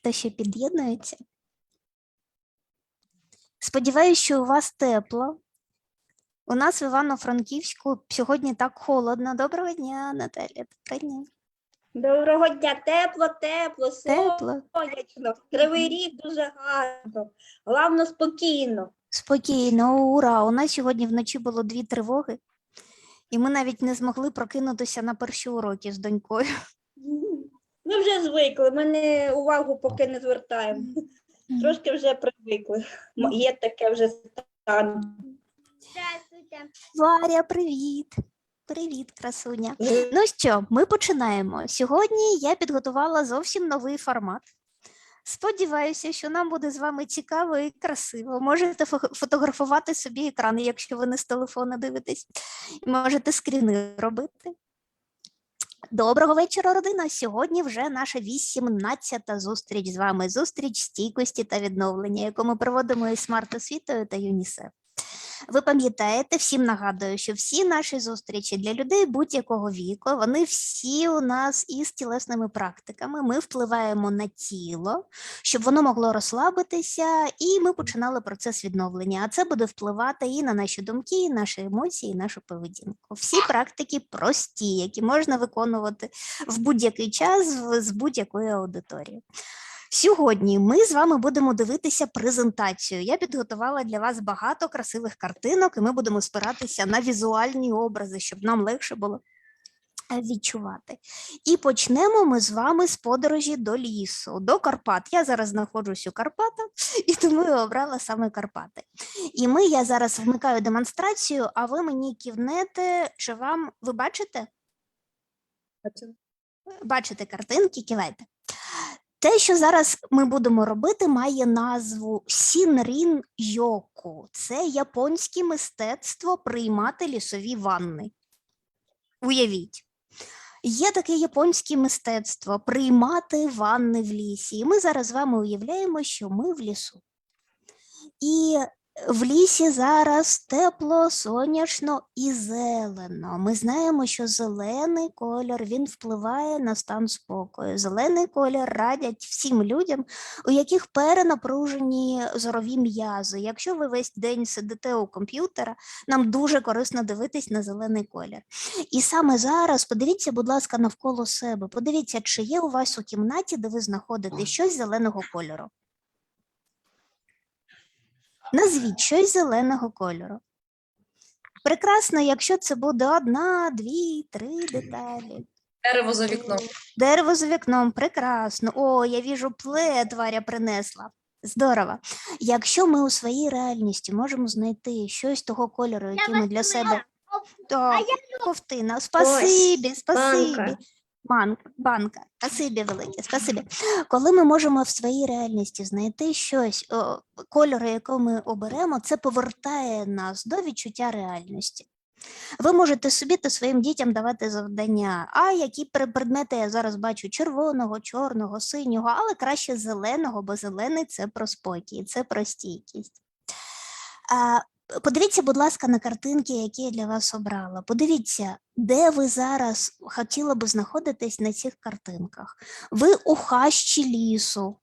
хто ще під'єднується. Сподіваюсь, що у вас тепло. У нас в Івано-Франківську сьогодні так холодно. Доброго дня, Наталя. Доброго дня. Доброго дня, тепло, тепло, Тепло, сонячно. Кривий рік дуже гарно. Головне спокійно. спокійно, ура! У нас сьогодні вночі було дві тривоги, і ми навіть не змогли прокинутися на перші уроки з донькою. Ми вже звикли, ми не увагу поки не звертаємо. Трошки вже привикли. Є таке вже стан. Здравствуйте. Варя, привіт! Привіт, красуня. Ну що, ми починаємо. Сьогодні я підготувала зовсім новий формат. Сподіваюся, що нам буде з вами цікаво і красиво. Можете фотографувати собі екран, якщо ви не з телефона дивитесь. і Можете скріни робити. Доброго вечора, родина. Сьогодні вже наша 18-та зустріч з вами. Зустріч стійкості та відновлення, яку ми проводимо із смарт освітою та ЮНІСЕФ. Ви пам'ятаєте, всім нагадую, що всі наші зустрічі для людей будь-якого віку, вони всі у нас із тілесними практиками. Ми впливаємо на тіло, щоб воно могло розслабитися, і ми починали процес відновлення. А це буде впливати і на наші думки, і наші емоції, і нашу поведінку. Всі практики прості, які можна виконувати в будь-який час з будь-якої аудиторії. Сьогодні ми з вами будемо дивитися презентацію. Я підготувала для вас багато красивих картинок, і ми будемо спиратися на візуальні образи, щоб нам легше було е, відчувати. І почнемо ми з вами з подорожі до лісу, до Карпат. Я зараз знаходжусь у Карпатах, і тому я обрала саме Карпати. І ми я зараз вмикаю демонстрацію, а ви мені кивнете, чи вам ви бачите? Бачите картинки, кивайте. Те, що зараз ми будемо робити, має назву Сінрін Йоку. Це японське мистецтво приймати лісові ванни. Уявіть. Є таке японське мистецтво приймати ванни в лісі. І ми зараз з вами уявляємо, що ми в лісу. І в лісі зараз тепло, сонячно і зелено. Ми знаємо, що зелений колір він впливає на стан спокою. Зелений колір радять всім людям, у яких перенапружені зорові м'язи. Якщо ви весь день сидите у комп'ютера, нам дуже корисно дивитись на зелений колір. І саме зараз подивіться, будь ласка, навколо себе. Подивіться, чи є у вас у кімнаті, де ви знаходите щось зеленого кольору. Назвіть щось зеленого кольору. Прекрасно, якщо це буде одна, дві, три деталі. Дерево за вікном. Дерево за вікном, прекрасно. О, я віжу плед Варя принесла. Здорово. Якщо ми у своїй реальності можемо знайти щось того кольору, який ми для себе. Так, ковтина. Спасибі, спасибі. Банка. Банка, спасибі велике, спасибі. Коли ми можемо в своїй реальності знайти щось, о, кольору, який ми оберемо, це повертає нас до відчуття реальності. Ви можете собі та своїм дітям давати завдання. А які предмети я зараз бачу? Червоного, чорного, синього, але краще зеленого, бо зелений це про спокій, це про стійкість. Подивіться, будь ласка, на картинки, які я для вас обрала. Подивіться, де ви зараз хотіли би знаходитись на цих картинках. Ви у хащі лісу.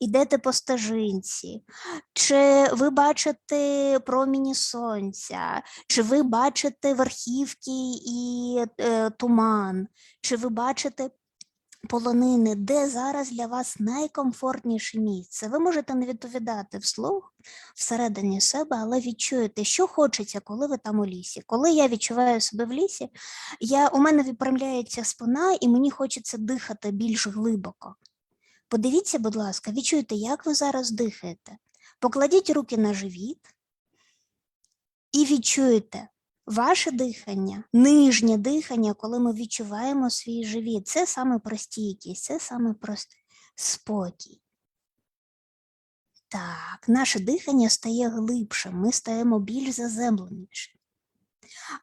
Ідете по стежинці, чи ви бачите проміні сонця, чи ви бачите верхівки і е, туман, чи ви бачите полонини, де зараз для вас найкомфортніше місце? Ви можете не відповідати вслух всередині себе, але відчуєте, що хочеться, коли ви там у лісі. Коли я відчуваю себе в лісі, я, у мене випрямляється спина, і мені хочеться дихати більш глибоко. Подивіться, будь ласка, відчуйте, як ви зараз дихаєте. Покладіть руки на живіт і відчуєте ваше дихання, нижнє дихання, коли ми відчуваємо свій живіт. Це саме про стійкість, це саме про спокій. Так, наше дихання стає глибшим, ми стаємо більш заземленішим.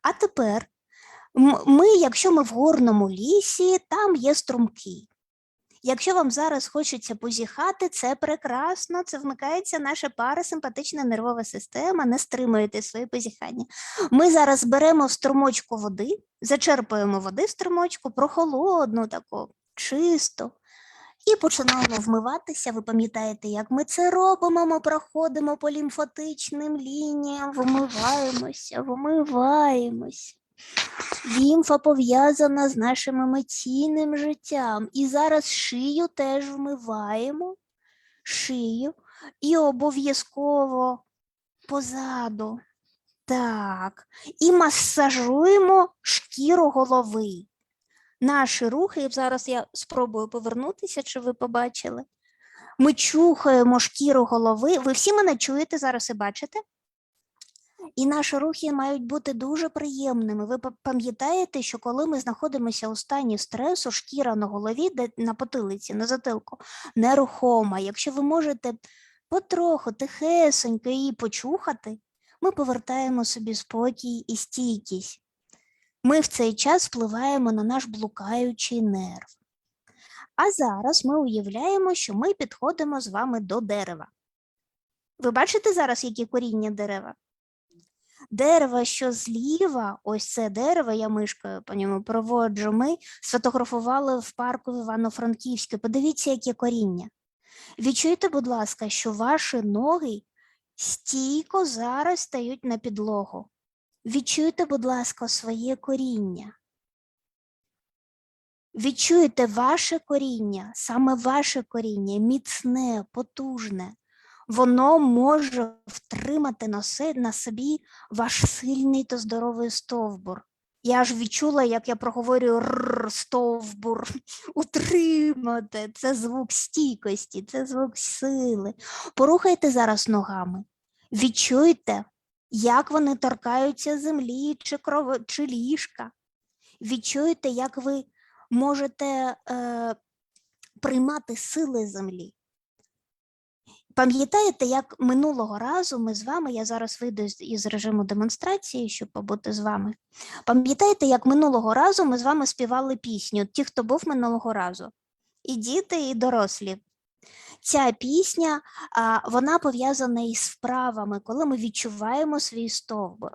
А тепер ми, якщо ми в горному лісі, там є струмки. Якщо вам зараз хочеться позіхати, це прекрасно, це вмикається наша парасимпатична нервова система, не стримуєте свої позіхання. Ми зараз беремо в струмочку води, зачерпуємо води в струмочку, прохолодну таку, чисту, І починаємо вмиватися. Ви пам'ятаєте, як ми це робимо? Ми проходимо по лімфатичним лініям, вмиваємося, вмиваємося. Лімфа пов'язана з нашим емоційним життям. І зараз шию теж вмиваємо, шию і обов'язково позаду. Так. І масажуємо шкіру голови. Наші рухи, зараз я спробую повернутися, чи ви побачили. Ми чухаємо шкіру голови. Ви всі мене чуєте зараз і бачите? І наші рухи мають бути дуже приємними. Ви пам'ятаєте, що коли ми знаходимося у стані стресу, шкіра на голові, де на потилиці, на затилку, нерухома. Якщо ви можете потроху, тихесенько її почухати, ми повертаємо собі спокій і стійкість. Ми в цей час впливаємо на наш блукаючий нерв. А зараз ми уявляємо, що ми підходимо з вами до дерева. Ви бачите зараз, які коріння дерева? Дерево, що зліва, ось це дерево, я мишкою по ньому проводжу, ми сфотографували в парку Івано-Франківське. Подивіться, яке коріння. Відчуйте, будь ласка, що ваші ноги стійко зараз стають на підлогу. Відчуйте, будь ласка, своє коріння. Відчуйте ваше коріння, саме ваше коріння, міцне, потужне. Воно може втримати на на собі ваш сильний та здоровий стовбур. Я ж відчула, як я проговорюю «рррр», стовбур, утримати. Це звук стійкості, це звук сили. Порухайте зараз ногами. Відчуйте, як вони торкаються землі чи, крово, чи ліжка. Відчуйте, як ви можете е, приймати сили землі. Пам'ятаєте, як минулого разу ми з вами, я зараз вийду із режиму демонстрації, щоб побути з вами. Пам'ятаєте, як минулого разу ми з вами співали пісню, ті, хто був минулого разу, і діти, і дорослі. Ця пісня вона пов'язана із вправами, коли ми відчуваємо свій стовбур.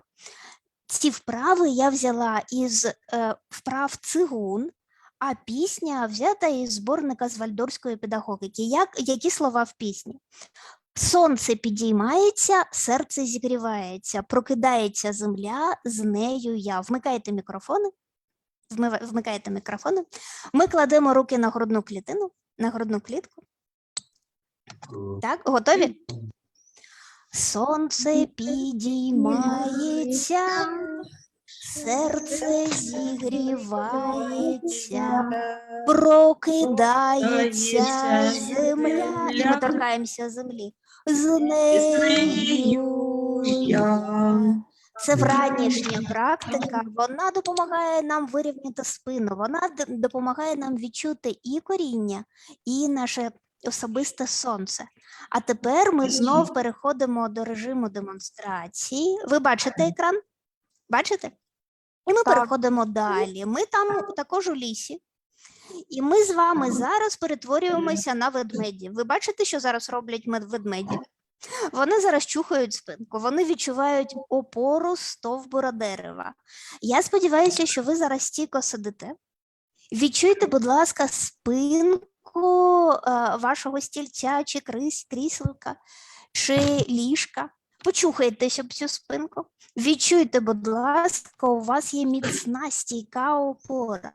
Ці вправи я взяла із е, вправ цигун, а пісня взята із зборника з вальдорської педагогіки. Як, які слова в пісні? Сонце підіймається, серце зігрівається, прокидається земля, з нею я. Вмикайте мікрофони. Вмикайте мікрофони. Ми кладемо руки на грудну клітину, на грудну клітку. Так, готові? Сонце підіймається, серце зігрівається, прокидається земля. І ми торкаємося землі. З нею. я. Це вранішня практика. Вона допомагає нам вирівняти спину. Вона допомагає нам відчути і коріння, і наше особисте сонце. А тепер ми знов переходимо до режиму демонстрації. Ви бачите екран? Бачите? І ми переходимо далі. Ми там також у лісі. І ми з вами зараз перетворюємося на ведмедів. Ви бачите, що зараз роблять мед- ведмеді? Вони зараз чухають спинку, вони відчувають опору стовбура дерева. Я сподіваюся, що ви зараз стійко сидите. Відчуйте, будь ласка, спинку е, вашого стільця чи кріс- кріселка, чи ліжка. Почухайте щоб цю спинку. Відчуйте, будь ласка, у вас є міцна стійка опора.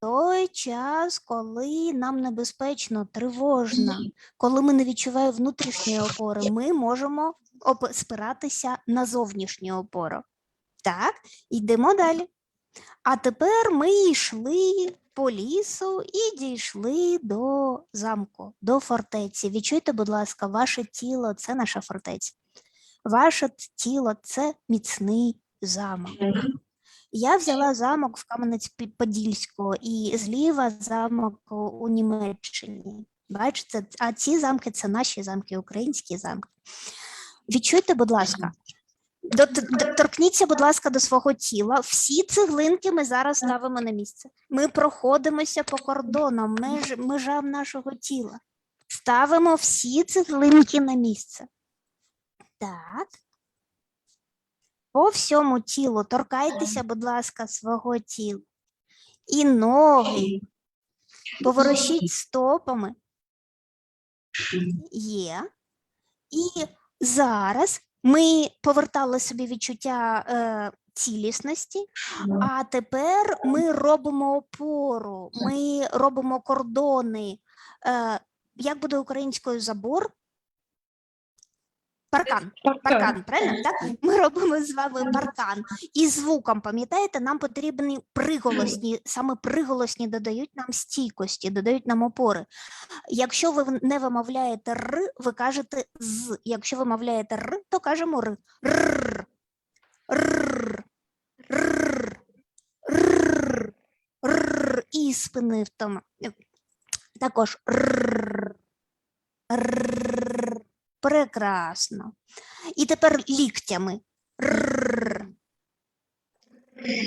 Той час, коли нам небезпечно, тривожно, коли ми не відчуваємо внутрішньої опори, ми можемо спиратися на зовнішню опору. Так, йдемо далі. А тепер ми йшли по лісу і дійшли до замку, до фортеці. Відчуйте, будь ласка, ваше тіло це наша фортеця. Ваше тіло це міцний замок. Я взяла замок в Кам'янець-Подільську і зліва замок у- Німеччині. Бачите, а ці замки це наші замки, українські замки. Відчуйте, будь ласка, торкніться, будь ласка, до свого тіла. Всі цеглинки ми зараз ставимо на місце. Ми проходимося по кордонам, меж, межам нашого тіла. Ставимо всі цеглинки на місце. Так. По всьому тілу торкайтеся, будь ласка, свого тіла. І ноги, Поворушіть стопами. Є. І зараз ми повертали собі відчуття е, цілісності, а тепер ми робимо опору, ми робимо кордони. Е, як буде українською забор? Паркан. Паркан, правильно? Так? Ми робимо з вами паркан. І звуком, пам'ятаєте, нам потрібні приголосні, саме приголосні додають нам стійкості, додають нам опори. Якщо ви не вимовляєте р, ви кажете з. Якщо вимовляєте р, то кажемо р. Р. Р. Р. Р. Р. І спинив там. Також р. Р. Прекрасно. І тепер ліктями. Р.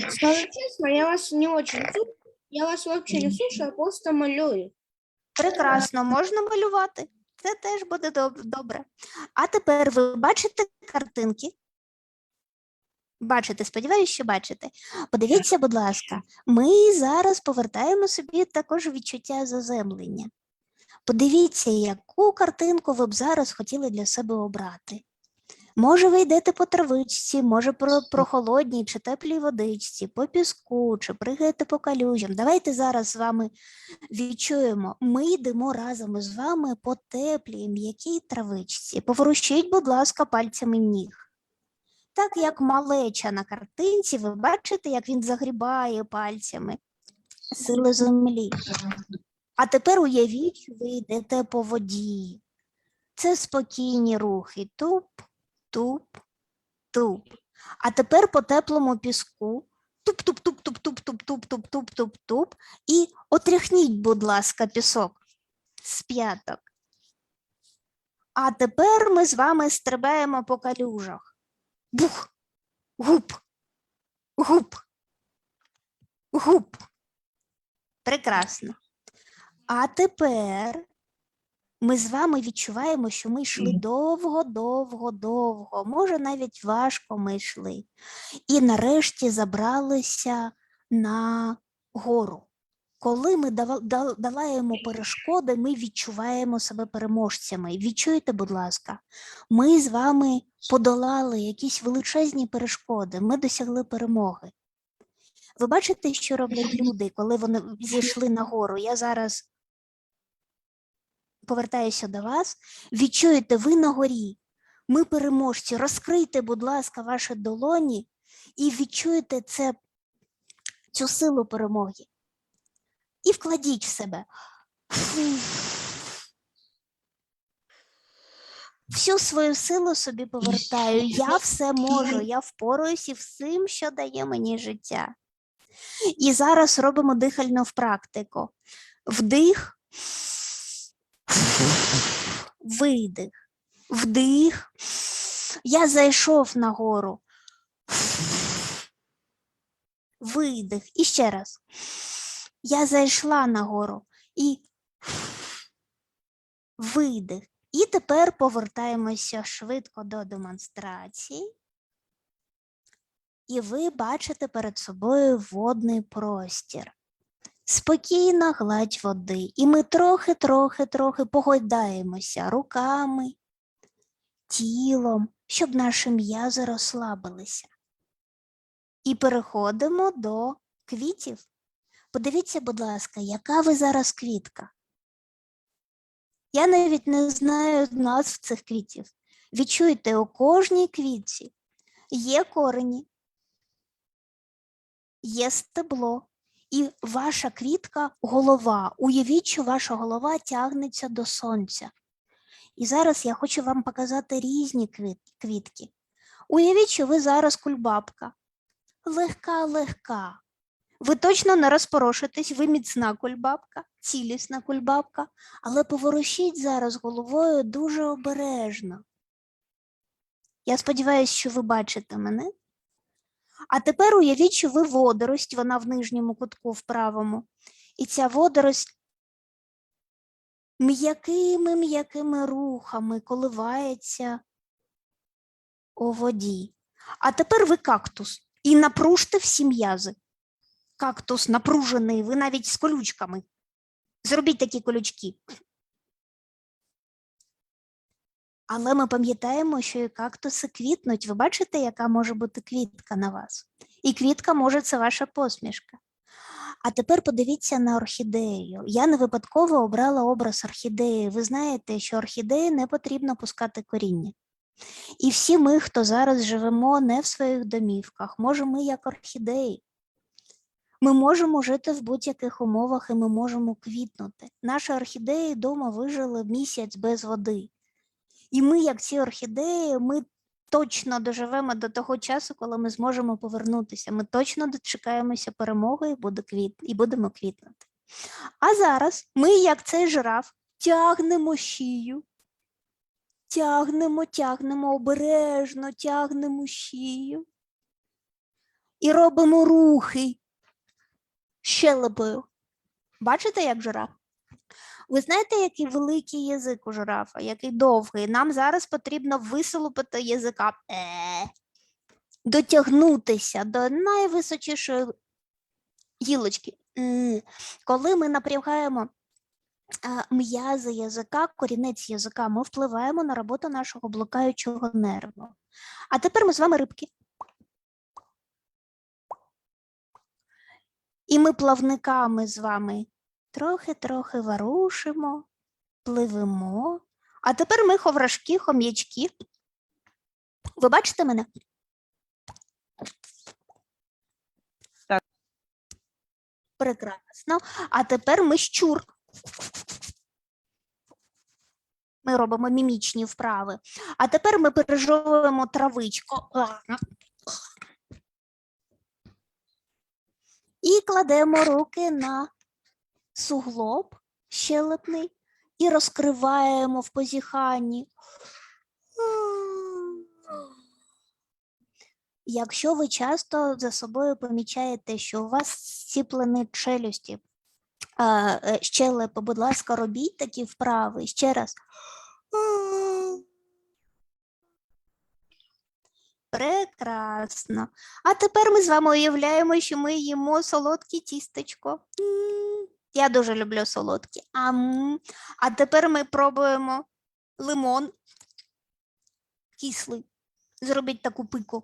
Скажу честно, я вас не очень слушаю. Я вас вообще не слушаю, а просто малюю. Прекрасно, можна малювати. Це теж буде доб- добре. А тепер ви бачите картинки? Бачите, сподіваюся, що бачите. Подивіться, будь ласка, ми зараз повертаємо собі також відчуття заземлення. Подивіться, яку картинку ви б зараз хотіли для себе обрати. Може, ви йдете по травичці, може, про, про холодній чи теплій водичці, по піску, чи пригаєте по калюжам. Давайте зараз з вами відчуємо, ми йдемо разом із вами по теплій м'якій травичці. Поворушіть, будь ласка, пальцями ніг. Так як малеча на картинці, ви бачите, як він загрібає пальцями сили землі. А тепер уявіть, ви йдете по воді. Це спокійні рухи. Туп, туп, туп. А тепер по теплому піску. Туп-туп-туп-туп-туп-туп-туп-туп-туп-туп. І отряхніть, будь ласка, пісок з п'яток. А тепер ми з вами стрибаємо по калюжах. Бух, гуп, гуп, гуп. Прекрасно. А тепер ми з вами відчуваємо, що ми йшли довго, довго, довго. Може, навіть важко ми йшли. І нарешті забралися на гору. Коли ми долаємо перешкоди, ми відчуваємо себе переможцями. Відчуєте, будь ласка, ми з вами подолали якісь величезні перешкоди, ми досягли перемоги. Ви бачите, що роблять люди, коли вони зійшли на гору? Я зараз повертаюся до вас. Відчуєте, ви на горі. Ми переможці. Розкрийте, будь ласка, ваші долоні і відчуєте це, цю силу перемоги. І вкладіть в себе. Всю свою силу собі повертаю. Я все можу, я впораюсь і всім, що дає мені життя. І зараз робимо дихальну практику. Вдих, видих, вдих. Я зайшов на гору. Видих. І ще раз. Я зайшла на гору і видих. І тепер повертаємося швидко до демонстрації. І ви бачите перед собою водний простір. Спокійна гладь води. І ми трохи, трохи, трохи погойдаємося руками, тілом, щоб наші м'язи розслабилися. І переходимо до квітів. Подивіться, будь ласка, яка ви зараз квітка. Я навіть не знаю назв цих квітів. Відчуйте, у кожній квітці є корені, є стебло, і ваша квітка голова. Уявіть, що ваша голова тягнеться до сонця. І зараз я хочу вам показати різні квітки. Уявіть, що ви зараз кульбабка. Легка, легка. Ви точно не розпорошитесь, ви міцна кульбабка, цілісна кульбабка, але поворушіть зараз головою дуже обережно. Я сподіваюся, що ви бачите мене. А тепер уявіть, що ви водорость, вона в нижньому кутку в правому. І ця водорость м'якими м'якими рухами коливається у воді. А тепер ви кактус і напружте всі м'язи. Кактус напружений, ви навіть з колючками. Зробіть такі колючки. Але ми пам'ятаємо, що і кактуси квітнуть. Ви бачите, яка може бути квітка на вас? І квітка може це ваша посмішка. А тепер подивіться на орхідею. Я не випадково обрала образ орхідеї. Ви знаєте, що орхідеї не потрібно пускати коріння. І всі ми, хто зараз живемо не в своїх домівках, може, ми як орхідеї. Ми можемо жити в будь-яких умовах і ми можемо квітнути. Наші орхідеї вдома вижили місяць без води. І ми, як ці орхідеї, ми точно доживемо до того часу, коли ми зможемо повернутися. Ми точно дочекаємося перемоги і, буде квіт... і будемо квітнути. А зараз ми, як цей жираф, тягнемо шию, тягнемо, тягнемо обережно, тягнемо шию і робимо рухи щелепою. Бачите, як жираф? Ви знаєте, який великий язик у жирафа, який довгий. Нам зараз потрібно висолопити язика, е, дотягнутися до найвисочішої гілочки. Коли ми напрягаємо м'язи язика, корінець язика, ми впливаємо на роботу нашого блукаючого нерву. А тепер ми з вами рибки. І ми плавниками з вами трохи-трохи ворушимо, пливемо. А тепер ми ховрашки, хом'ячки. Ви бачите мене? Так. Прекрасно. А тепер ми щур. Ми робимо мімічні вправи. А тепер ми пережовуємо травичку. І кладемо руки на суглоб щелепний і розкриваємо в позіханні. Якщо ви часто за собою помічаєте, що у вас зціплені челюсті, е, щелепи, будь ласка, робіть такі вправи ще раз. Прекрасно. А тепер ми з вами уявляємо, що ми їмо солодке тістечко. Я дуже люблю солодкі. Ам. А тепер ми пробуємо лимон кислий. Зробіть таку пику.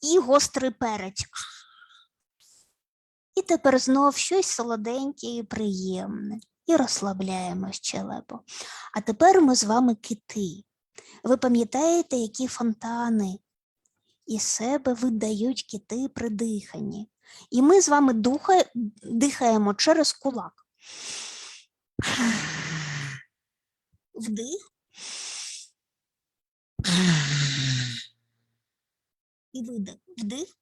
І гострий перець. І тепер знов щось солоденьке і приємне. І розслабляємо щелепу. А тепер ми з вами кити. Ви пам'ятаєте, які фонтани із себе видають кити при диханні? І ми з вами духа... дихаємо через кулак. Вдих. І видих. Вдих.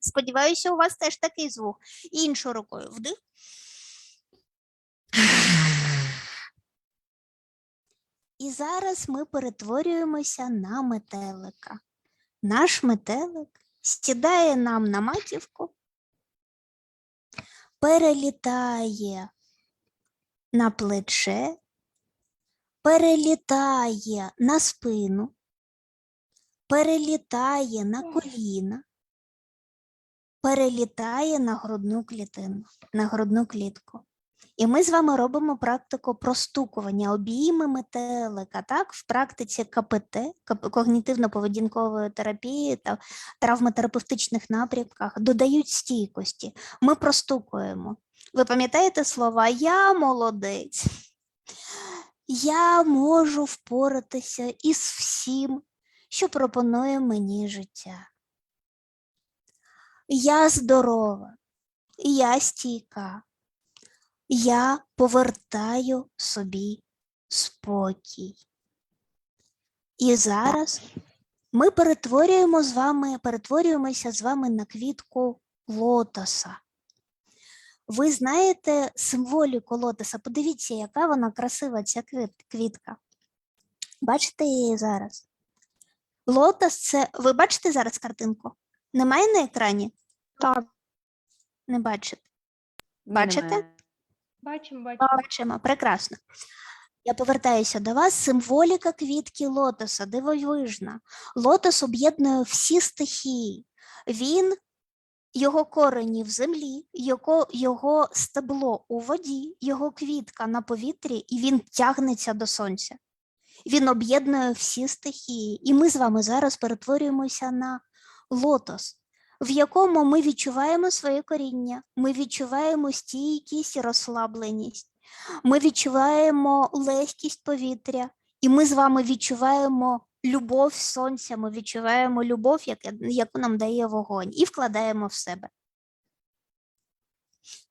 Сподіваюся, у вас теж такий звук. Іншою рукою. Вдих. І зараз ми перетворюємося на метелика. Наш метелик сідає нам на матівку, перелітає на плече, перелітає на спину, перелітає на коліна, перелітає на грудну клітину, на грудну клітку. І ми з вами робимо практику простукування обійми метелика, так, в практиці КПТ, когнітивно-поведінкової терапії та травматерапевтичних напрямках додають стійкості. Ми простукуємо. Ви пам'ятаєте слова Я молодець. Я можу впоратися із всім, що пропонує мені життя. Я здорова, я стійка. Я повертаю собі спокій. І зараз ми перетворюємо з вами, перетворюємося з вами на квітку лотоса. Ви знаєте символіку лотоса? Подивіться, яка вона красива, ця квітка. Бачите її зараз? Лотос це. Ви бачите зараз картинку? Немає на екрані? Так. Не бачите? Бачите? немає. Бачимо, бачимо. Бачимо, прекрасно. Я повертаюся до вас. Символіка квітки лотоса, дивовижна. Лотос об'єднує всі стихії. Він, його корені в землі, його, його стебло у воді, його квітка на повітрі, і він тягнеться до сонця. Він об'єднує всі стихії. І ми з вами зараз перетворюємося на лотос, в якому ми відчуваємо своє коріння, ми відчуваємо стійкість, розслабленість, ми відчуваємо легкість повітря, і ми з вами відчуваємо любов сонця, ми відчуваємо любов, яку нам дає вогонь, і вкладаємо в себе.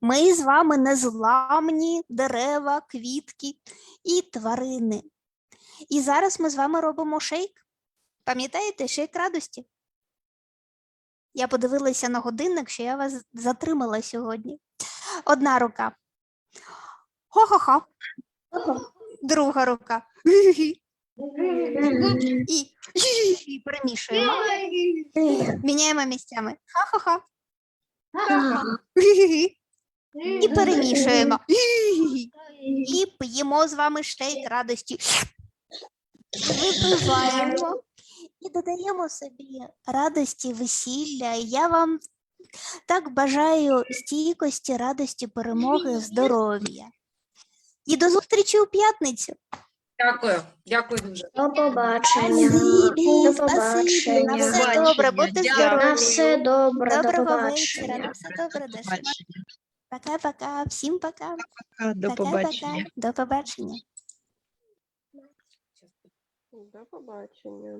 Ми з вами незламні дерева, квітки і тварини. І зараз ми з вами робимо шейк. Пам'ятаєте, шейк радості? Я подивилася на годинник, що я вас затримала сьогодні. Одна рука. Хо-хо-хо. Друга рука. І і перемішуємо. Міняємо місцями. Ха-ха-ха. І перемішуємо. І п'ємо з вами шейк радості. Випиваємо і додаємо собі радості, весілля. І Я вам так бажаю стійкості, радості, перемоги, здоров'я. І до зустрічі у п'ятницю. Дякую, дякую дуже. До побачення. Спасибі, До спасибі. На все добре, будьте здорові. На все добре, до Доброго вечора. На все добре, Даша. Побачення. Пока-пока. Всім пока. До Пока-пока. побачення. До побачення. До побачення.